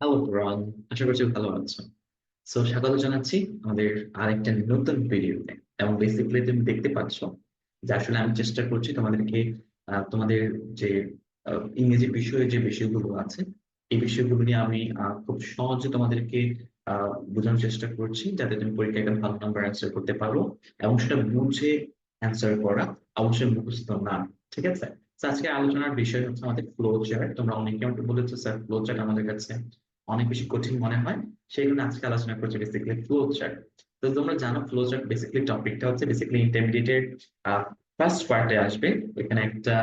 Hello bran আশা করছি ভালো আছো। সো স্বাগত জানাচ্ছি আমাদের আরেকটা নতুন ভিডিওতে। এবং বেসিক্যালি তুমি দেখতে পাচ্ছ যে আসলে আমি চেষ্টা করছি তোমাদেরকে তোমাদের যে ইংরেজি বিষয়ে যে বিষয়গুলো আছে, এই বিষয়গুলো নিয়ে আমি খুব সহজে তোমাদেরকে বোঝানোর চেষ্টা করছি যাতে তুমি পরীক্ষায় একটা ভালো নাম্বার অ্যান্সার করতে পারো এবং সেটা বুঝে অ্যান্সার করা অবশ্যই মুখস্থ না, ঠিক আছে? আজকে আলোচনার বিষয় হচ্ছে আমাদের ফ্লো চার্ট তোমরা অনেকে আমাকে বলেছ স্যার ফ্লো চার্ট আমাদের কাছে অনেক বেশি কঠিন মনে হয়। সেই জন্য আজকে আলোচনা করছি বেসিক্যালি ফ্লো চার্ট তো তোমরা জানো ফ্লো চার্ট বেসিক্যালি টপিকটা হচ্ছে বেসিক্যালি ইন্টারমিডিয়েটের ফার্স্ট পার্টে আসবে। এখানে একটা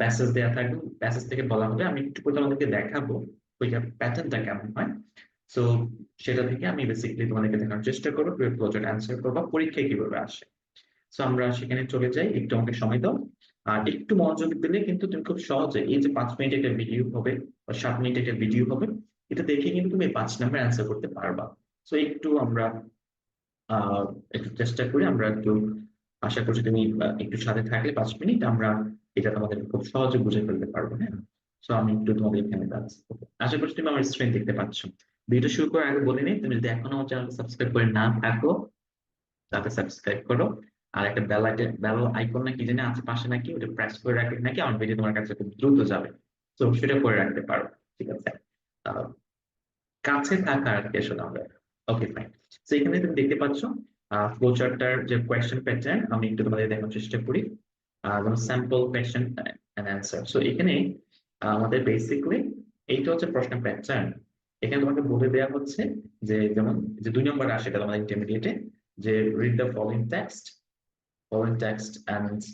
প্যাসেজ দেওয়া থাকবে। প্যাসেজ থেকে বলা হবে। আমি একটু করে তোমাদেরকে দেখাবো ওইটার প্যাটার্নটা কেমন হয়। সো সেটা থেকে আমি বেসিক্যালি তোমাদেরকে দেখানোর চেষ্টা করব ফ্লো চার্ট অ্যান্সার করব পরীক্ষায় কীভাবে আসে। সো আমরা সেখানে চলে যাই। একটু আমাকে সময় দাও। আর একটু মনোযোগ দিলে কিন্তু তুমি খুব সহজে এই যে পাঁচ মিনিট একটা ভিডিও হবে বা সাত মিনিট একটা ভিডিও হবে এটা দেখে কিন্তু তুমি পাঁচ নাম্বার অ্যান্সার করতে পারবা। সো একটু আমরা একটু চেষ্টা করি, আমরা একটু আশা করছি তুমি একটু সাথে থাকলে পাঁচ মিনিট আমরা এটা তোমাদের খুব সহজে বুঝে ফেলতে পারব হ্যাঁ? সো আমি একটু তোমাদের এখানে যাচ্ছি আশা করছি তুমি আমার স্ক্রিন দেখতে পাচ্ছ। ভিডিও শুরু করার আগে বলে নিই, তুমি যদি এখনও চ্যানেল সাবস্ক্রাইব করে না থাকো তাতে সাবস্ক্রাইব করো। আর একটা বেল আইকন বেল আইকন নাকি জানি আছে পাশে নাকি, ওটা প্রেস করে রাখলে নাকি, আমার ভিডিও তোমার কাছে খুব দ্রুত যাবে। তো সেটা করে রাখতে পারো, ঠিক আছে? কাছে থাকা আর কি আসলে আমরা। ওকে ফাইন তো এখানে তুমি দেখতে পাচ্ছ ফ্লো চার্টটার যে কোয়েশ্চেন প্যাটার্ন আমি একটু তোমাদের দেখানোর চেষ্টা করি। যেমন sample question and answer so এখানে আমাদের বেসিকলি এইটা হচ্ছে প্রশ্ন প্যাটার্ন এখানে তোমাকে বলে দেওয়া হচ্ছে যে যেমন যে দুই নম্বর আসে এটা তোমাদের ইন্টারমিডিয়েটে যে read the following text following text and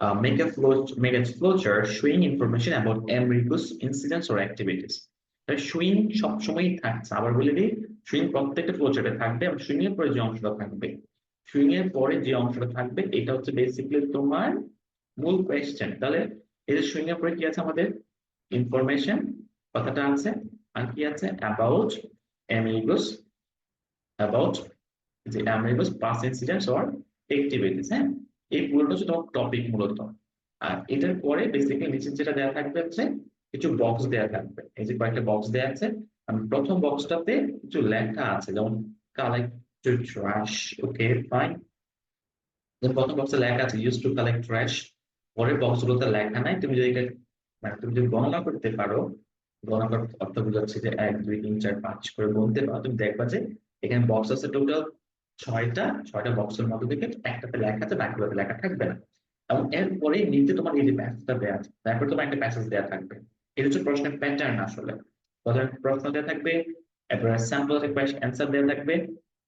uh, make a flow make a flowchart showing information about ambiguous incidents or activities. সুইং সবসময়ই থাকছে। আবার বলে দিই, সুইং প্রত্যেকটা ফ্লোচার্টে থাকবে এবং সুইং এর পরে যে অংশটা থাকবে সুইং এর পরে যে অংশটা থাকবে, এটা হচ্ছে বেসিক্যালি তোমার মূল কোয়েশ্চেন তাহলে এই যে সুইং এর পরে কি আছে আমাদের? ইনফরমেশন কথাটা আছে, আর কি আছে? অ্যাবাউট ambiguous about যে ambiguous past incidents or activities হ্যাঁ? এই পুরোটা হচ্ছে তোমার টপিক মূলত। আর এটার পরে বেসিক্যালি নিচে যেটা দেওয়া থাকবে হচ্ছে কিছু বক্স দেওয়া থাকবে। এই যে কয়েকটা বক্স দেওয়া আছে, আমি প্রথম বক্সটাতে কিছু লেখা আছে, যেমন collect to trash okay fine প্রথম বক্সে লেখা আছে ইউজ টু কালেক্ট ট্রাশ পরের বক্সগুলোতে লেখা নাই, তুমি যদি মানে তুমি যদি গণনা করতে পারো, গণনা করার অর্থ বোঝাচ্ছে যে এক, দুই, তিন, চার, পাঁচ করে গুনতে পারো, তুমি দেখবা যে এখানে বক্স আছে টোটাল ছয়টা ছয়টা বক্সের মধ্যে থেকে একটাতে লেখা আছে, বাকিগুলোতে লেখা থাকবে না। এবং এরপরে নিচে তোমার এই যে প্যাসেজটা দেওয়া আছে, তারপর তোমার একটা প্যাসেজ দেওয়া থাকবে। এটা হচ্ছে প্রশ্নের প্যাটার্ন আসলে। প্রথমে প্রশ্ন দেওয়া থাকবে, এরপরে স্যাম্পল অ্যান্সার দেওয়া থাকবে,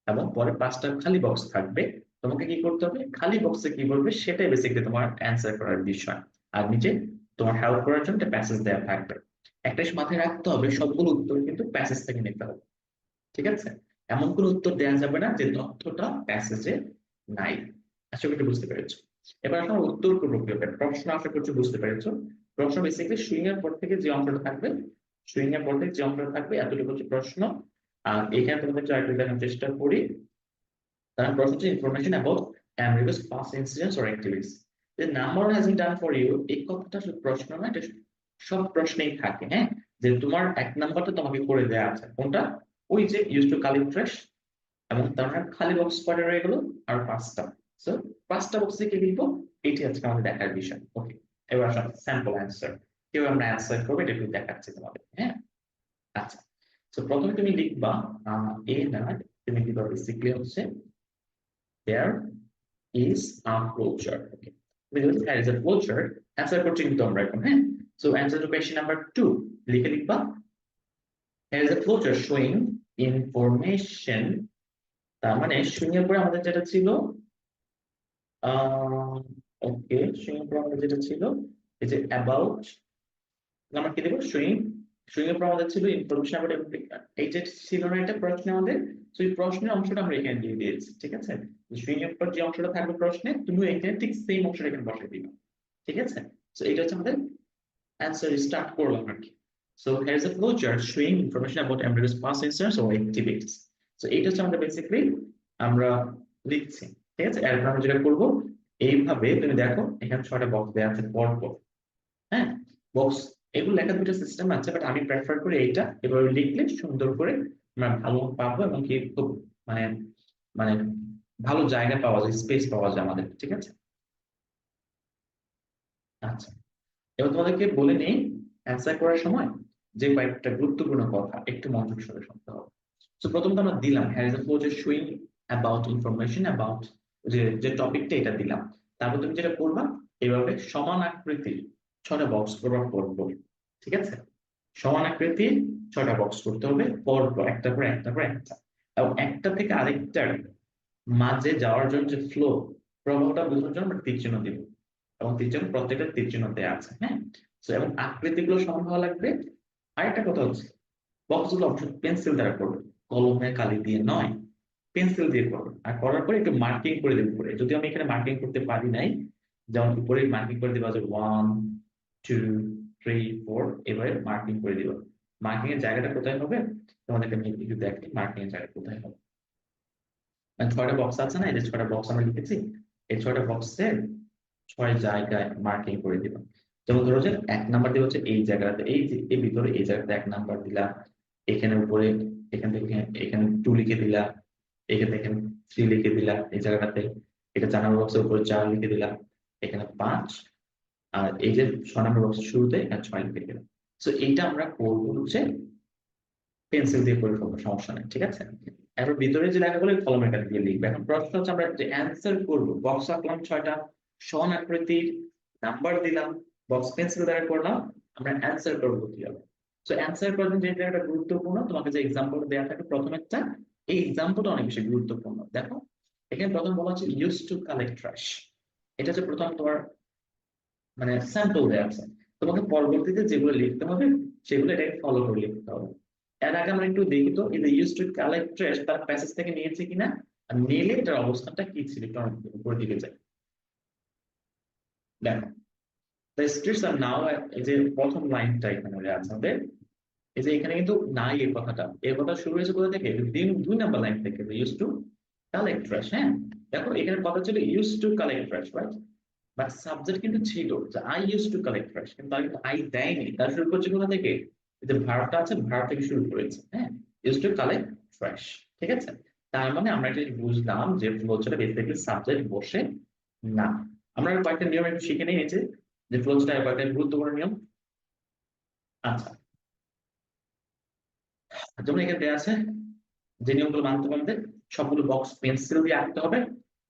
এবং পরে পাঁচটা খালি বক্স থাকবে। তোমাকে কি করতে হবে? খালি বক্সে কি করবে? সেটাই বেসিক্যালি তোমার অ্যান্সার করার বিষয়। আর নিচে তোমার হেল্প করার জন্য একটা প্যাসেজ দেওয়া থাকবে। একটা মাথায় রাখতে হবে, সবগুলো উত্তর কিন্তু প্যাসেজ থেকে নিতে হবে। ঠিক আছে? এমন কোনো উত্তর দেওয়া যাবে না যে তথ্যটা প্যাসেজে নাই। আশা করি বুঝতে পেরেছ। এবার আমরা উত্তর কীভাবে প্রশ্ন, আশা করছি বুঝতে পেরেছ। প্রশ্ন বেসিক্যালি সুইং এর পর থেকে যে অংশটা থাকবে সুইং এর পর থেকে যে অংশটা থাকবে, এতটুকু হচ্ছে প্রশ্ন। আর এখানে তোমাদের চারটি দেখানোর চেষ্টা করি। তার প্রশ্ন হচ্ছে information about past incidents or activities. The number has been done for you, এই কথাটা শুধু প্রশ্ন না, এটা সব প্রশ্নেই থাকে হ্যাঁ? যে তোমার এক নাম্বারটা তোমাকে করে দেওয়া আছে। কোনটা? ওই যে ইউজ টু কালেক্ট ট্রাশ এবং তার মানে খালি বক্স পরে রয়ে গেল, আর পাঁচটা। সো পাঁচটা বক্স থেকে লিখব, এটি আজকে আমাদের দেখার বিষয়। এবার আসলে স্যাম্পল অ্যান্সার কীভাবে আমরা অ্যান্সার করব এটা একটু দেখাচ্ছি তোমাদের হ্যাঁ আচ্ছা তো প্রথমে তুমি লিখবা এ না তুমি লিখবা বেসিক্যালি হচ্ছে দেয়ার ইজ আ ফ্লোচার্ট ওকে তুমি যদি there is a flowchart answer করছি কিন্তু আমরা এখন হ্যাঁ so answer to question number 2 লিখে লিখবা there is a flowchart showing information. তার মানে শূন্যের পরে আমাদের যেটা ছিল ওকে শূন্যের পরে আমাদের যেটা ছিল, এই যে অ্যাবাউট আমরা কি দেবো? সুইং সুইং এর পর আমাদের ছিল ইনফরমেশন অ্যাবাউট এই যে ছিল না এটা প্রশ্নে আমাদের তো এই প্রশ্নের অংশটা আমরা এখানে দিয়ে দিয়েছি, ঠিক আছে? সুইং এর পর যে অংশটা থাকবে প্রশ্নে, তুমি এখানে ঠিক সেম অংশটা এখানে বসে দিবা, ঠিক আছে? তো এটা হচ্ছে আমাদের অ্যান্সার স্টার্ট করলাম আর কি। So here is a flowchart showing information about ambiguous past incidents or activities. So এটা হচ্ছে আমাদের বেসিক্যালি আমরা লিখছি, ঠিক আছে? এরপর আমরা যেটা করব এইভাবে তুমি দেখো, এখানে ছয়টা বক্স দেওয়া আছে পর পর হ্যাঁ? বক্স এগুলো লেখা দুটো সিস্টেম আছে বাট আমি প্রেফার করি এইটা এভাবে লিখলে সুন্দর করে আমরা ভালো পাবো এবং কি খুব মানে মানে ভালো জায়গা পাওয়া যায় স্পেস পাওয়া যায় আমাদের, ঠিক আছে? আচ্ছা এবার তোমাদেরকে বলে নেই অ্যান্সার করার সময় যে কয়েকটা গুরুত্বপূর্ণ কথা একটু মনোযোগ সরে শুনতে হবে। তো প্রথমত আমরা দিলাম here is a flow showing about information about যে যে টপিকটা এটা দিলাম। তারপর তুমি যেটা করবা, এভাবে সমান আকৃতির ছটা বক্স করবার পর পর। ঠিক আছে? সমান আকৃতির ছটা বক্স করতে হবে, পর একটা পর একটা পর একটা। এবং একটা থেকে আরেকটার মাঝে যাওয়ার জন্য যে ফ্লো প্রবাহটা বোঝানোর জন্য আমরা তীর চিহ্ন দিব। এবং তীর প্রত্যেকটা তীর দেওয়া আছে হ্যাঁ? তো এবং আকৃতিগুলো সমান হওয়া লাগবে। আরেকটা কথা হচ্ছে বক্সগুলো অবশ্যই পেন্সিল দ্বারা করবে। কলমে কালি দিয়ে নয়। পেন্সিল দিয়ে করবে। আর করার পরে একটু মার্কিং করে দেবে উপরে। যদি আমি এখানে মার্কিং করতে পারি নাই, যেমন উপরে মার্কিং করে যে ওয়ান টু থ্রি ফোর এবারে মার্কিং করে দিব। মার্কিং এর জায়গাটা কোথায় হবে? তোমাদেরকে আমি একটু দেখি মার্কিং এর জায়গা কোথায় হবে। মানে ছয়টা বক্স আছে না? এই যে ছয়টা বক্স আমরা লিখেছি, এই ছয়টা বক্সে ছয় জায়গায় মার্কিং করে দিব। যেমন ধরো যে এক নাম্বার দিয়ে হচ্ছে এই জায়গাটাতে এই যে এই ভিতরে এই জায়গাতে এক নাম্বার দিলাম, এখানে উপরে, এখান থেকে এখানে টু লিখে দিলাম এখানে এখানে থ্রি লিখে দিলাম, এই জায়গাটাতে। এটা চার নম্বর বক্সের উপরে চার লিখে দিলাম। এখানে পাঁচ। আর এই যে ছয় নম্বর বক্সের শুরুতে এখানে ছয় লিখে দিলাম। সো এইটা আমরা করব হচ্ছে পেন্সিল দিয়ে করে ফেলব, সমস্যা নেই, ঠিক আছে? এরপর ভিতরে যে লেখাগুলো কলমের কালি দিয়ে লিখবে। এখন প্রশ্ন হচ্ছে আমরা যে অ্যান্সার করব বক্স আঁকলাম ছয়টা সন আকৃতির নাম্বার দিলাম বক্স পেন্সিল দ্বারা করলাম, আমরা অ্যান্সার করব কি হবে সো অ্যান্সার করার জন্য যে জায়গাটা গুরুত্বপূর্ণ, তোমাকে যে এক্সাম্পল দেওয়া থাকে প্রথম একটা এই এক্সাম্পলটা অনেক বেশি গুরুত্বপূর্ণ। দেখো, এখানে প্রথম বলা হচ্ছে ইউজ টু কালেক্ট ট্রাশ এটা হচ্ছে প্রথম তোমার মানে স্যাম্পল দেওয়া আছে। তোমাকে পরবর্তীতে যেগুলো লিখতে হবে, সেগুলো এটাকে ফলো করে লিখতে হবে। এর আগে আমরা একটু দেখি তো, এই ইউজ টু কালেক্ট ট্রাশ তার প্যাসেজ থেকে নিয়েছে কিনা, আর নিলে এটার অবস্থানটা কি ছিল, একটু উপরের দিকে যায় দেখো দ্য স্ট্রিটস আর নাও যে প্রথম লাইনটা এখানে আছে এই যে এখানে কিন্তু নাই এই কথাটা। এই কথা শুরু হয়েছে কোথা থেকে? দিন দুই নাম্বার লাইন থেকে ইউজ টু কালেক্ট ট্রাশ হ্যাঁ? দেখো, এখানে কথা ছিল use to collect trash right but subject কিন্তু ছিল যে I use to collect trash কিন্তু কিন্তু আই দেয়নি। তার শুরু করছে কোথা থেকে? যে ভারতটা আছে, ভারত থেকে শুরু করেছে হ্যাঁ? ইউজ টু কালেক্ট ট্রাশ ঠিক আছে? তার মানে আমরা এটা বুঝলাম যে ফ্লোচারে বেসিক্যালি সাবজেক্ট বসে না। আমরা কয়েকটা নিয়ম একটু শিখে নিয়েছি যে ফ্লোচারে কয়েকটা গুরুত্বপূর্ণ নিয়ম। আচ্ছা যেমন এখানে দেওয়া আছে যে নিয়মগুলো মানতে হবে সবগুলো বক্স পেন্সিল দিয়ে আঁকতে হবে।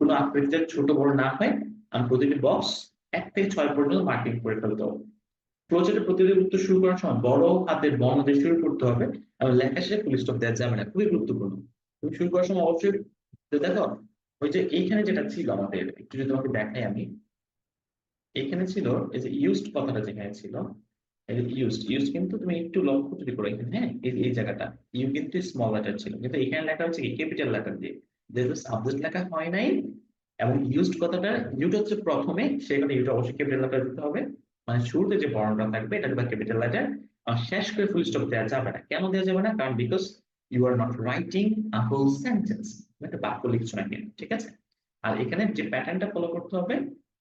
কোনো আকৃতিতে ছোট বড় না হয় আর প্রতিটি বক্স এক থেকে ছয় পর্যন্ত মার্কিং করে ফেলতে হবে। প্রজেক্টের প্রতিটি উত্তর শুরু করার সময় বড় হাতের বর্ণ দিয়ে শুরু করতে হবে। এবং লেখা শেষে ফুল স্টপ দেওয়া যাবে না খুবই গুরুত্বপূর্ণ। তুমি শুরু করার সময় অবশ্যই দেখো, ওই যে এইখানে যেটা ছিল আমাদের, একটু যদি তোমাকে দেখাই আমি। এখানে ছিল, এই যে ইউজড কথাটা যেখানে ছিল ইউজড ইউজ কিন্তু তুমি একটু লক্ষ্য যদি করো এখানে হ্যাঁ এই জায়গাটা ইউ কিন্তু স্মল লেটার ছিল। কিন্তু এখানে লেখা হচ্ছে কি ক্যাপিটাল লেটার দিয়ে। যেহেতু সাবজেক্ট লেখা হয় নাই, এবং ইউজড কথাটা ইউটা হচ্ছে প্রথমে, সেখানে ইউটা অবশ্যই ক্যাপিটাল লেটার দিতে হবে। মানে শুরুতে যে বর্ণটা থাকবে, এটা দেবে ক্যাপিটাল লেটার আর শেষ করে ফুল স্টপ দেওয়া যাবে না। কেন দেওয়া যাবে না? কারণ because you are not writing a whole sentence একটা বাক্য লিখছো না কিন্তু ঠিক আছে? আর এখানে যে প্যাটার্নটা ফলো করতে হবে,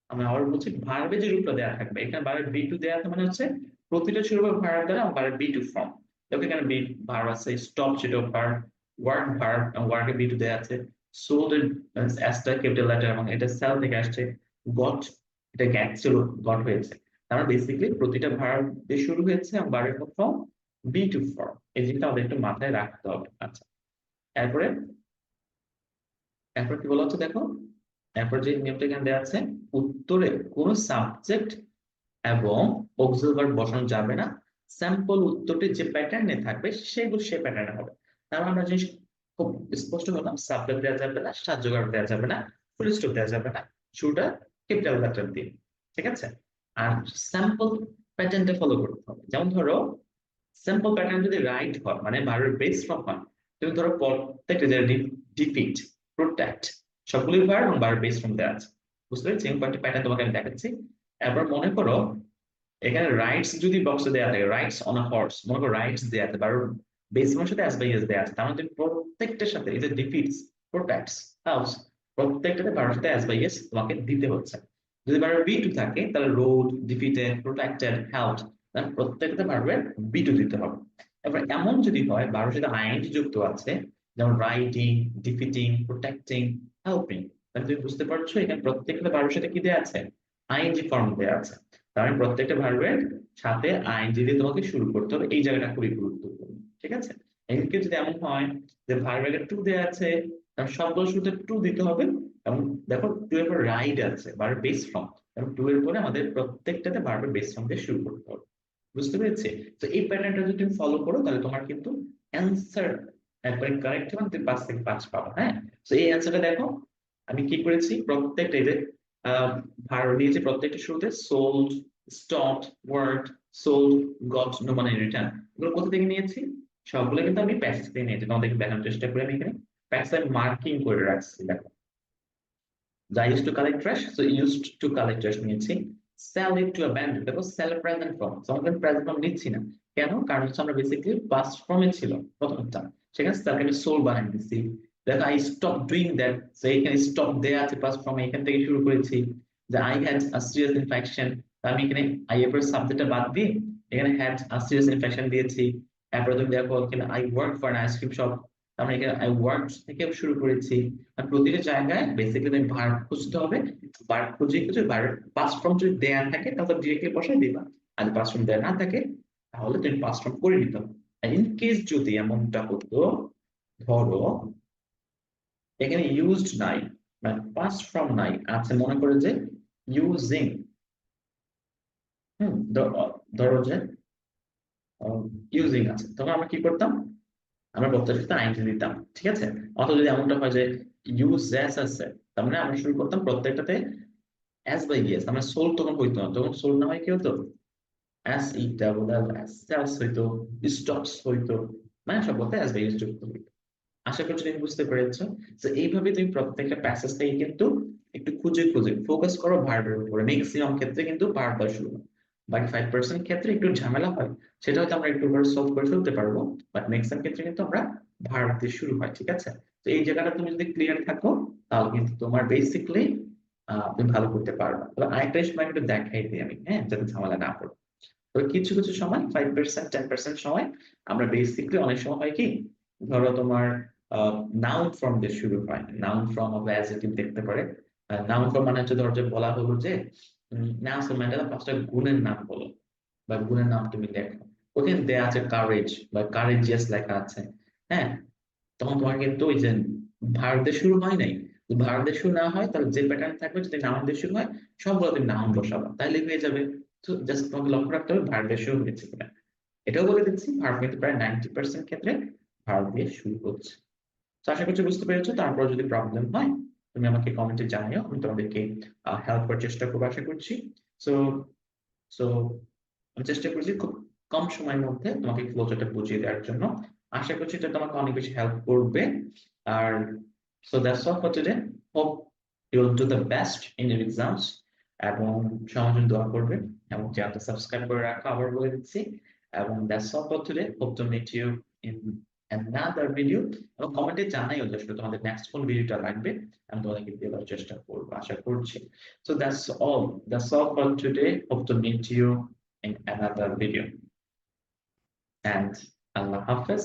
আমি আবার বলছি ভার্বে যে রূপটা দেওয়া থাকবে, এখানে ভার্বে বি টু দেওয়া মানে হচ্ছে প্রতিটা শুরু হবে ভার্ব দ্বারা ভার্ব বি টু ফর্ম দেখো এখানে বি ভার্ব আছে স্টপ সেটা ভার্ব ওয়ার্ড ভার্ব ওয়ার্ডে বি টু দেওয়া আছে। সো এসটা ক্যাপিটাল লেটার এবং এটা সেল থেকে আসছে। গট এটা গ্যাট ছিল গট হয়েছে। তার বেসিক্যালি প্রতিটা ভার্ব শুরু হয়েছে এবং ভার্বের ফর্ম বি টু ফর্ম এই জিনিসটা আমাদের একটু মাথায় রাখতে হবে। আচ্ছা। এরপরে, এরপর কি বলা হচ্ছে দেখো? এরপর যে নিয়মটা এখানে দেওয়া আছে, উত্তরে কোন সাবজেক্ট এবং অক্সিলারি বসানো যাবে না। স্যাম্পল উত্তরটি যে প্যাটার্নে থাকবে সেগুলো সে প্যাটার্নে হবে। তার আমরা জিনিস খুব স্পষ্ট করলাম সাবজেক্ট দেওয়া যাবে না সাহায্যকার দেওয়া যাবে না ফুল স্টপ দেওয়া যাবে না। শুরুটা ক্যাপিটাল লেটার দিয়ে, ঠিক আছে? আর স্যাম্পল প্যাটার্নটা ফলো করতে হবে। যেমন ধরো স্যাম্পল প্যাটার্ন যদি রাইট হয় মানে ভার্বের বেস ফর্ম হয়, তুমি ধরো প্রত্যেকটা যে ডিফিট প্রোটেক্ট সবগুলোই ভার্ব এবং ভার্ব বেস ফর্ম দেওয়া আছে। বুঝতে পেরেছি কয়েকটি প্যাটার্ন তোমাকে আমি দেখাচ্ছি। এবার মনে করো, এখানে রাইটস যদি বক্সে দেওয়া থাকে রাইটস অন আ হর্স মনে করো রাইটস দেওয়া আছে বারো বেস ফর্মের সাথে অ্যাজ বাই এস দেওয়া আছে, তার মধ্যে প্রত্যেকটার সাথে, এই ডিফিটস প্রোটেক্টস হাউস প্রত্যেকটাতে ভার্বের সাথে অ্যাজ বাই এস তোমাকে দিতে হচ্ছে। যদি বারো বি টু থাকে, তাহলে রোড ডিফিটেড প্রোটেক্টেড হেল্প তাহলে প্রত্যেকটা ভার্বের বি টু দিতে হবে। এবার এমন যদি হয় বারোর সাথে আইএনজি যুক্ত আছে, যেমন রাইটিং ডিফিটিং প্রোটেক্টিং হেল্পিং তাহলে তুমি বুঝতে পারছ এখানে প্রত্যেকটা ভার্বের সাথে কি দেওয়া আছে? আইএনজি ফর্ম দেওয়া আছে। তার মানে প্রত্যেকটা ভার্বের সাথে আইএনজি দিয়ে তোমাকে শুরু করতে হবে। এই জায়গাটা খুবই গুরুত্বপূর্ণ, ঠিক আছে? এদিকে যদি এমন হয় যে ভার্বের টু দেওয়া আছে, তার সবগুলো শুরুতে টু দিতে হবে। এবং দেখো টু এর পর রাইড আছে ভার্ব বেস ফর্ম এবং টু এর পরে আমাদের প্রত্যেকটাতে ভার্বের বেস ফর্ম দিয়ে শুরু করতে হবে। বুঝতে পেরেছি? তো এই প্যাটার্নটা যদি তুমি ফলো করো, তাহলে তোমার কিন্তু অ্যান্সার একবারে কারেক্ট হবে তুমি পাঁচ থেকে পাঁচ পাবো হ্যাঁ? তো এই অ্যান্সারটা দেখো, আমি কি করেছি? প্রত্যেকটা এই যে ভার্ব নিয়েছি প্রত্যেকটা শুরুতে sold stop word sold got no মানে রিটার্ন এগুলো কোথা থেকে নিয়েছি? সবগুলো কিন্তু আমি প্যাসেজ থেকে নিয়েছি। তোমাদেরকে দেখানোর চেষ্টা করি আমি এখানে। প্যাসেজ মার্কিং করে রাখছি, দেখো। যা use to collect trash so used to collect trash নিয়েছি। সেল ইট টু অ্যাবান্ডন দেখো সেল প্রেজেন্ট ফর্ম আমরা প্রেজেন্ট ফর্ম নিচ্ছি না। কেন? কারণ হচ্ছে আমরা বেসিক্যালি পাস্ট ফর্মে ছিল প্রথমটা সেখানে সেলকে আমি সোল বানিয়ে দিচ্ছি দেখো I stop doing that so এখানে স্টপ দেয়া আছে পাস্ট ফর্মে এখান থেকে শুরু করেছি যে I had a serious infection আমি এখানে আই এর সাবজেক্টটা বাদ দিয়ে এখানে হ্যাড আ সিরিয়াস ইনফেকশন দিয়েছি তারপরে তুমি দেখো এখানে I work for an ice cream shop আমরা এখানে আই ওয়ার্ক থেকে শুরু করেছি আর প্রতিটা জায়গায় বেসিক্যালি তুমি ভার্ব খুঁজতে হবে। ভার্ব খুঁজে খুঁজে ভার্ব পাস্ট ফর্ম যদি দেয়া থাকে, তাহলে ডিরেক্টলি বসাই দিবা। আর পাস্ট ফর্ম দেয়া না থাকে, তাহলে তুমি পাস্ট ফর্ম করে নিতে হবে। ইন কেস যদি এমনটা হতো, ধরো এখানে ইউজড নাই মানে পাস ফ্রম নাই আছে মনে করে যে ইউজিং হুম ধরো যে ইউজিং আছে। তখন আমরা কি করতাম? আমরা প্রত্যেকটা আইনটি দিতাম, ঠিক আছে? অথবা যদি এমনটা হয় যে ইউজ এস আছে, তার মানে আমরা শুরু করতাম প্রত্যেকটাতে এস বাই ইয়েস আমরা সোল তখন হইতো না। তখন সোল না হয় কি হতো? এস ই ডাবল সেলস হইতো স্টপস হইতো মানে সব বলতে এস বাই ইয়েস যুক্ত হইতো। আশা করছি তুমি বুঝতে পেরেছ। তো এইভাবে তুমি প্রত্যেকটা প্যাসেজ থেকে কিন্তু একটু খুঁজে খুঁজে ফোকাস করো ভার্বের উপরে। ম্যাক্সিমাম ক্ষেত্রে কিন্তু ভার্ব শুরু বাকি ফাইভ পার্সেন্ট ক্ষেত্রে একটু ঝামেলা হয়, সেটা হয়তো আমরা একটু সলভ করে ফেলতে পারব বাট ম্যাক্সিমাম ক্ষেত্রে কিন্তু আমরা ভার্ব দিয়ে শুরু হয়, ঠিক আছে? তো এই জায়গাটা তুমি যদি ক্লিয়ার থাকো, তাহলে কিন্তু তোমার বেসিকলি তুমি ভালো করতে পারবে। তবে আরেকটা সময় একটু দেখাই দিই আমি হ্যাঁ? যাতে ঝামেলা না পড়ো। তো কিছু কিছু সময় ফাইভ পার্সেন্ট টেন পার্সেন্ট সময়, আমরা বেসিকলি অনেক সময় হয় কি, ধরো তোমার নাউন ফর্ম দিয়ে শুরু হয়। নাউন ফর্ম অফ অ্যাজেটিভ দেখতে পারে। নাউন ফর্ম মানে হচ্ছে ধরো বলা হলো যে নেলসন ম্যান্ডেলা পাঁচটা গুণের নাম বলো বা গুণের নাম তুমি দেখো ওখানে দেয়া আছে কারেজ বা কারেজিয়াস লেখা আছে। হ্যাঁ? তখন তোমার কিন্তু ওই যে ভারতে শুরু হয় নাই? ভারতে শুরু না হয় তাহলে যে প্যাটার্ন থাকবে যদি নাউন দিয়ে শুরু হয় সবগুলো তুমি নাউন বসাবা। তাহলে হয়ে যাবে। তো জাস্ট তোমাকে লক্ষ্য রাখতে হবে ভারত দিয়ে শুরু হয়েছে কিনা। এটাও বলে দিচ্ছি ভারত কিন্তু প্রায় নাইনটি পার্সেন্ট ক্ষেত্রে ভারত দিয়ে শুরু হচ্ছে। তো আশা করছি বুঝতে পেরেছ। তারপর যদি প্রবলেম হয়, তুমি আমাকে কমেন্টে জানিও, আমি তোমাদেরকে হেল্প করার চেষ্টা করব আশা করছি। সো সো আমি চেষ্টা করছি খুব কম সময়ের মধ্যে তোমাকে ফ্লোচারটা বুঝিয়ে দেওয়ার জন্য। আশা করছি এটা তোমাকে অনেক বেশি হেল্প করবে। আর so that's all for today hope you will do the best in your exams এবং সবার জন্য দোয়া করবে এবং চ্যানেলটা সাবস্ক্রাইব করে রাখো, আবার বলে দিচ্ছি। এবং that's all for today hope to meet you in another video এবং কমেন্টে জানাইও যে next তোমাদের নেক্সট কোন ভিডিওটা লাগবে আমি তোমাদেরকে দেওয়ার চেষ্টা করব আশা করছি so that's all that's all for today hope to meet you in another video and Allah Hafiz